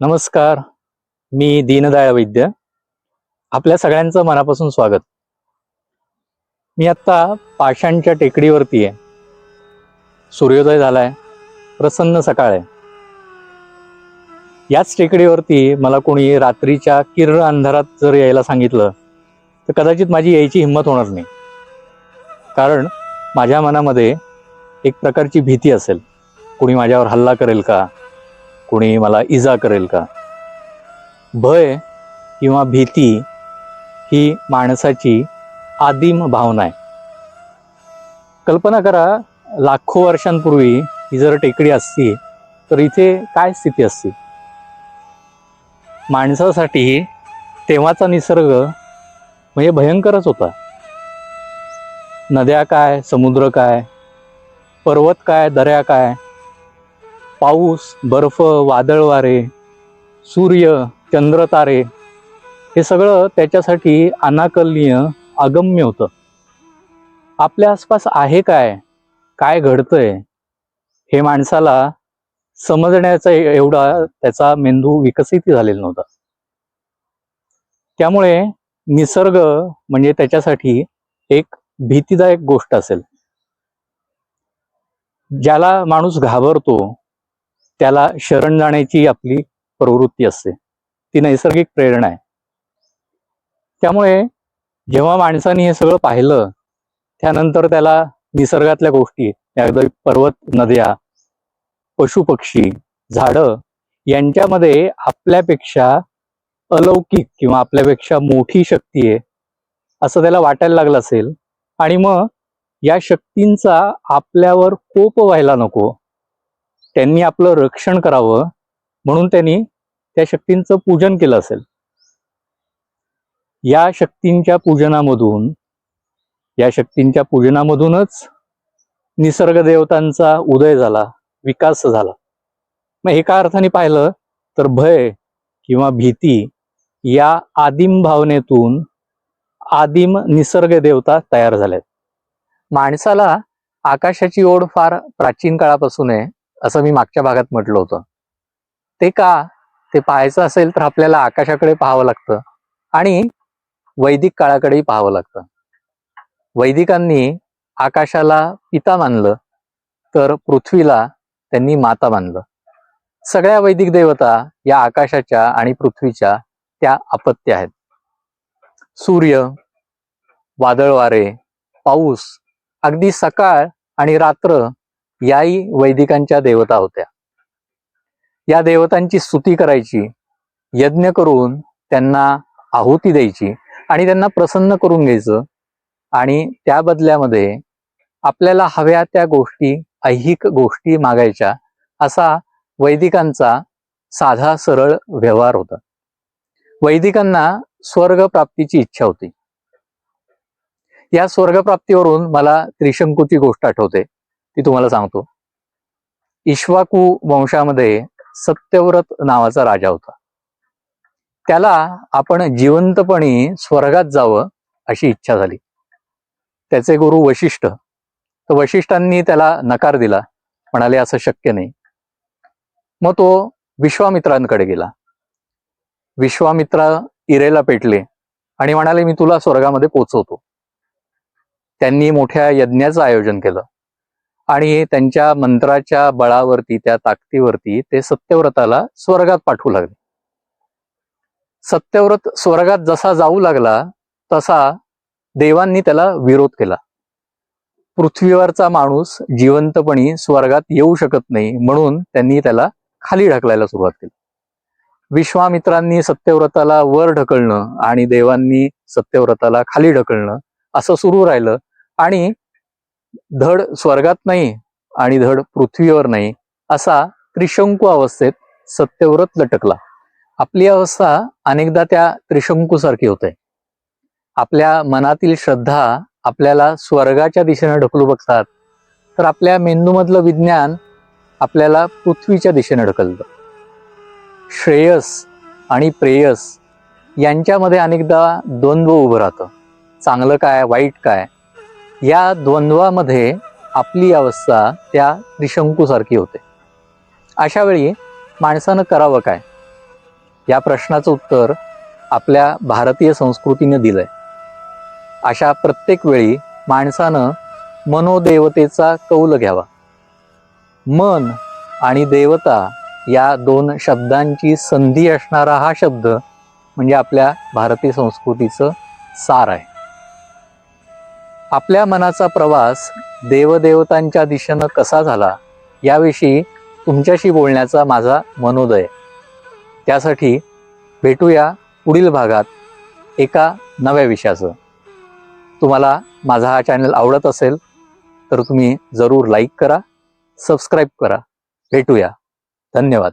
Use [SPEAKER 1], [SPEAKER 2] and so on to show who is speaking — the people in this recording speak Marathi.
[SPEAKER 1] नमस्कार मी दीनदयाळ वैद्य. आपल्या सगळ्यांचं मनापासून स्वागत. मी आत्ता पाषाणच्या टेकडीवरती आहे. सूर्योदय झालाय प्रसन्न सकाळ आहे. याच टेकडीवरती मला कोणी रात्रीच्या किर्र अंधारात जर यायला सांगितलं तर कदाचित माझी यायची हिंमत होणार नाही. कारण माझ्या मनामध्ये एक प्रकारची भीती असेल. कोणी माझ्यावर हल्ला करेल का? कोणी मला इजा करेल का? भय किंवा भीती ही माणसाची आदिम भावना आहे. कल्पना करा लाखो वर्षांपूर्वी ही जर टेकडी असती तर इथे काय स्थिती असती? माणसासाठी तेव्हाचा निसर्ग म्हणजे भयंकरच होता. नद्या काय समुद्र काय पर्वत काय दऱ्या काय पाऊस बर्फ वादळ वारे सूर्य चंद्र तारे हे सगळं त्याच्यासाठी अनाकलनीय अगम्य होतं. आपल्या आसपास आहे काय? काय घडतंय? हे माणसाला समजण्याचा एवढा त्याचा मेंदू विकसित झालेला नव्हता. त्यामुळे निसर्ग म्हणजे त्याच्यासाठी एक भीतीदायक गोष्ट असेल. ज्याला माणूस घाबरतो त्याला शरण जाण्याची आपली प्रवृत्ती असते. ती नैसर्गिक प्रेरणा आहे. त्यामुळे जेव्हा माणसाने हे सगळं पाहिलं त्यानंतर त्याला निसर्गातल्या गोष्टी अगदी पर्वत नद्या पशुपक्षी झाडं यांच्यामध्ये आपल्यापेक्षा अलौकिक किंवा आपल्यापेक्षा मोठी शक्ती आहे असं त्याला वाटायला लागलं असेल. आणि मग या शक्तींचा आपल्यावर कोप व्हायला नको. त्यांनी आपलं रक्षण करावं म्हणून त्यांनी त्या शक्तींचं पूजन केलं असेल. या शक्तींच्या पूजनामधून या शक्तींच्या पूजनामधूनच निसर्ग देवतांचा उदय झाला विकास झाला. मग एका अर्थाने पाहिलं तर भय किंवा भीती या आदिम भावनेतून आदिम निसर्ग देवता तयार झाल्यात माणसाला आकाशाची ओढ फार प्राचीन काळापासून आहे. असं मी मागच्या भागात म्हटलं होतं. ते का? ते पाहायचं असेल तर आपल्याला आकाशाकडे पाहावं लागतं आणि वैदिक काळाकडेही पाहावं लागतं. वैदिकांनी आकाशाला पिता मानलं तर पृथ्वीला त्यांनी माता मानलं. सगळ्या वैदिक देवता या आकाशाच्या आणि पृथ्वीच्या त्या अपत्य आहेत. सूर्य वादळ वारे पाऊस अगदी सकाळ आणि रात्र याही वैदिकांच्या देवता होत्या. या देवतांची स्तुती करायची यज्ञ करून त्यांना आहुती द्यायची आणि त्यांना प्रसन्न करून घ्यायचं आणि त्या बदल्यामध्ये आपल्याला हव्या त्या गोष्टी ऐहिक गोष्टी मागायच्या असा वैदिकांचा साधा सरळ व्यवहार होता. वैदिकांना स्वर्ग प्राप्तीची इच्छा होती. या स्वर्गप्राप्तीवरून मला त्रिशंकूची गोष्ट आठवते. ती तुम्हाला सांगतो. इश्वाकू वंशामध्ये सत्यव्रत नावाचा राजा होता. त्याला आपण जिवंतपणी स्वर्गात जावं अशी इच्छा झाली. त्याचे गुरु वशिष्ठ. तर वशिष्ठांनी त्याला नकार दिला. म्हणाले असं शक्य नाही. मग तो विश्वामित्रांकडे गेला. विश्वामित्रा इरेला पेटले आणि म्हणाले मी तुला स्वर्गामध्ये पोचवतो. त्यांनी मोठ्या यज्ञाचं आयोजन केलं. आणि त्यांच्या मंत्राच्या बळावरती त्या ताकदीवरती ते सत्यव्रताला स्वर्गात पाठवू लागले. सत्यव्रत स्वर्गात जसा जाऊ लागला तसा देवांनी त्याला विरोध केला. पृथ्वीवरचा माणूस जिवंतपणी स्वर्गात येऊ शकत नाही म्हणून त्यांनी त्याला खाली ढकलायला सुरुवात केली. विश्वामित्रांनी सत्यव्रताला वर ढकलणं आणि देवांनी सत्यव्रताला खाली ढकलणं असं सुरू राहिलं. आणि धड स्वर्गात नाही आणि धड पृथ्वीवर नाही असा त्रिशंकू अवस्थेत सत्यव्रत लटकला. आपली अवस्था अनेकदा त्या त्रिशंकू सारखी होते. आपल्या मनातील श्रद्धा आपल्याला स्वर्गाच्या दिशेने ढकलू बघतात तर आपल्या मेंदूमधलं विज्ञान आपल्याला पृथ्वीच्या दिशेने ढकलतं. श्रेयस आणि प्रेयस यांच्यामध्ये अनेकदा द्वंद्व उभं राहतं. चांगलं काय वाईट काय या द्वंद्वामध्ये आपली अवस्था त्या त्रिशंकूसारखी होते. अशा वेळी माणसानं करावं काय? या प्रश्नाचं उत्तर आपल्या भारतीय संस्कृतीने दिलंय. अशा प्रत्येक वेळी माणसानं मनोदेवतेचा कौल घ्यावा. मन आणि देवता या दोन शब्दांची संधी असणारा हा शब्द म्हणजे आपल्या भारतीय संस्कृतीचं सार आहे. आपल्या मनाचा प्रवास देवदेवतांच्या दिशेनं कसा झाला याविषयी तुमच्याशी बोलण्याचा माझा मनोदय. त्यासाठी भेटूया पुढील भागात एका नव्या विषयाचं. तुम्हाला माझा हा चॅनल आवडत असेल तर तुम्ही जरूर लाईक करा सबस्क्राईब करा. भेटूया. धन्यवाद.